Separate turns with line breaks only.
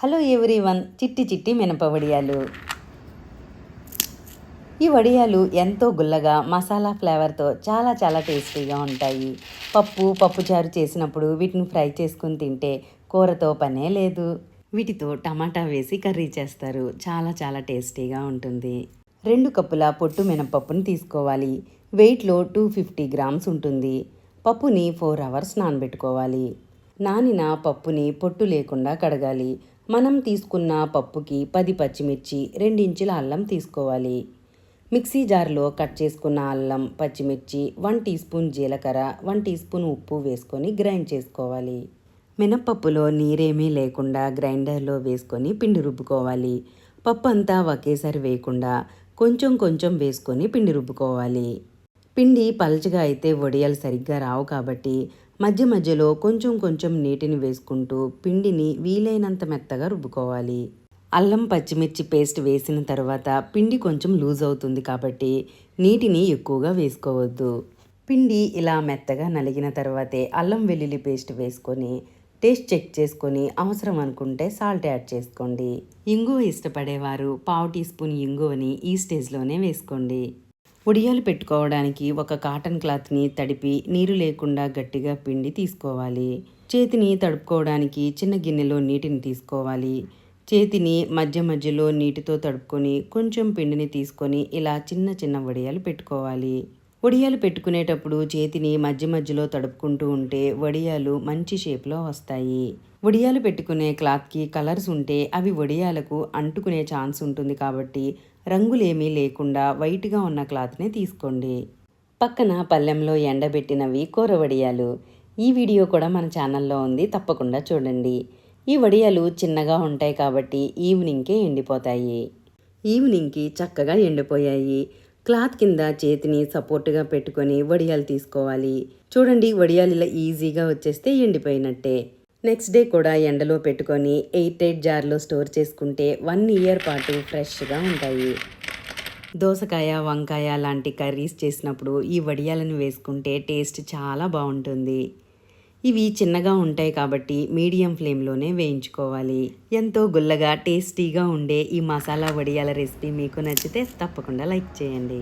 Hello one చిట్టి చిట్టి మినప వడియాలు. ఈ వడియాలు ఎంతో గుల్లగా మసాలా ఫ్లేవర్తో చాలా చాలా టేస్టీగా ఉంటాయి. పప్పు పప్పుచారు చేసినప్పుడు వీటిని ఫ్రై చేసుకుని తింటే కూరతో పనే లేదు. వీటితో టమాటా వేసి కర్రీ చేస్తారు. చాలా చాలా టేస్టీగా ఉంటుంది. రెండు కప్పుల పొట్టు మినపప్పును తీసుకోవాలి. వెయిట్లో టూ ఫిఫ్టీ గ్రామ్స్ ఉంటుంది. పప్పుని ఫోర్ అవర్స్ నానబెట్టుకోవాలి. నానిన పప్పుని పొట్టు లేకుండా కడగాలి. మనం తీసుకున్న పప్పుకి పది పచ్చిమిర్చి రెండించుల అల్లం తీసుకోవాలి. మిక్సీ జార్లో కట్ చేసుకున్న అల్లం పచ్చిమిర్చి వన్ టీ స్పూన్ జీలకర్ర వన్ టీ స్పూన్ ఉప్పు వేసుకొని గ్రైండ్ చేసుకోవాలి. మినప్పప్పులో నీరేమీ లేకుండా గ్రైండర్లో వేసుకొని పిండి రుబ్బుకోవాలి. పప్పు అంతా ఒకేసారి వేయకుండా కొంచెం కొంచెం వేసుకొని పిండి రుబ్బుకోవాలి. పిండి పలచగా అయితే వడియాలు సరిగ్గా రావు కాబట్టి మధ్య మధ్యలో కొంచెం కొంచెం నీటిని వేసుకుంటూ పిండిని వీలైనంత మెత్తగా రుబ్బుకోవాలి. అల్లం పచ్చిమిర్చి పేస్ట్ వేసిన తర్వాత పిండి కొంచెం లూజ్ అవుతుంది కాబట్టి నీటిని ఎక్కువగా వేసుకోవద్దు. పిండి ఇలా మెత్తగా నలిగిన తర్వాతే అల్లం వెల్లుల్లి పేస్ట్ వేసుకొని టేస్ట్ చెక్ చేసుకొని అవసరం అనుకుంటే సాల్ట్ యాడ్ చేసుకోండి. ఇంగువ ఇష్టపడేవారు పావు టీ స్పూన్ ఇంగువని ఈ స్టేజ్లోనే వేసుకోండి. ఉడియాలు పెట్టుకోవడానికి ఒక కాటన్ క్లాత్ని తడిపి నీరు లేకుండా గట్టిగా పిండి తీసుకోవాలి. చేతిని తడుపుకోవడానికి చిన్న గిన్నెలో నీటిని తీసుకోవాలి. చేతిని మధ్య మధ్యలో నీటితో తడుపుకొని కొంచెం పిండిని తీసుకొని ఇలా చిన్న చిన్న వడియాలు పెట్టుకోవాలి. వడియాలు పెట్టుకునేటప్పుడు చేతిని మధ్య మధ్యలో తడుపుకుంటూ ఉంటే వడియాలు మంచి షేప్లో వస్తాయి. వడియాలు పెట్టుకునే క్లాత్కి కలర్స్ ఉంటే అవి వడియాలకు అంటుకునే ఛాన్స్ ఉంటుంది కాబట్టి రంగులేమీ లేకుండా వైట్గా ఉన్న క్లాత్నే తీసుకోండి. పక్కన పళ్ళెంలో ఎండబెట్టినవి కూర వడియాలు. ఈ వీడియో కూడా మన ఛానల్లో ఉంది తప్పకుండా చూడండి. ఈ వడియాలు చిన్నగా ఉంటాయి కాబట్టి ఈవినింగ్కే ఎండిపోతాయి. ఈవినింగ్కి చక్కగా ఎండిపోయాయి. క్లాత్ కింద చేతిని సపోర్ట్గా పెట్టుకొని వడియాలు తీసుకోవాలి. చూడండి వడియాలు ఇలా ఈజీగా వచ్చేస్తే ఎండిపోయినట్టే. నెక్స్ట్ డే కూడా ఎండలో పెట్టుకొని ఎయిట్ ఎయిట్ జార్లో స్టోర్ చేసుకుంటే వన్ ఇయర్ పాటు ఫ్రెష్గా ఉంటాయి. దోసకాయ వంకాయ లాంటి కర్రీస్ చేసినప్పుడు ఈ వడియాలను వేసుకుంటే టేస్ట్ చాలా బాగుంటుంది. ఇవి చిన్నగా ఉంటాయి కాబట్టి మీడియం ఫ్లేమ్లోనే వేయించుకోవాలి. ఎంతో గుల్లగా టేస్టీగా ఉండే ఈ మసాలా వడియాల రెసిపీ మీకు నచ్చితే తప్పకుండా లైక్ చేయండి.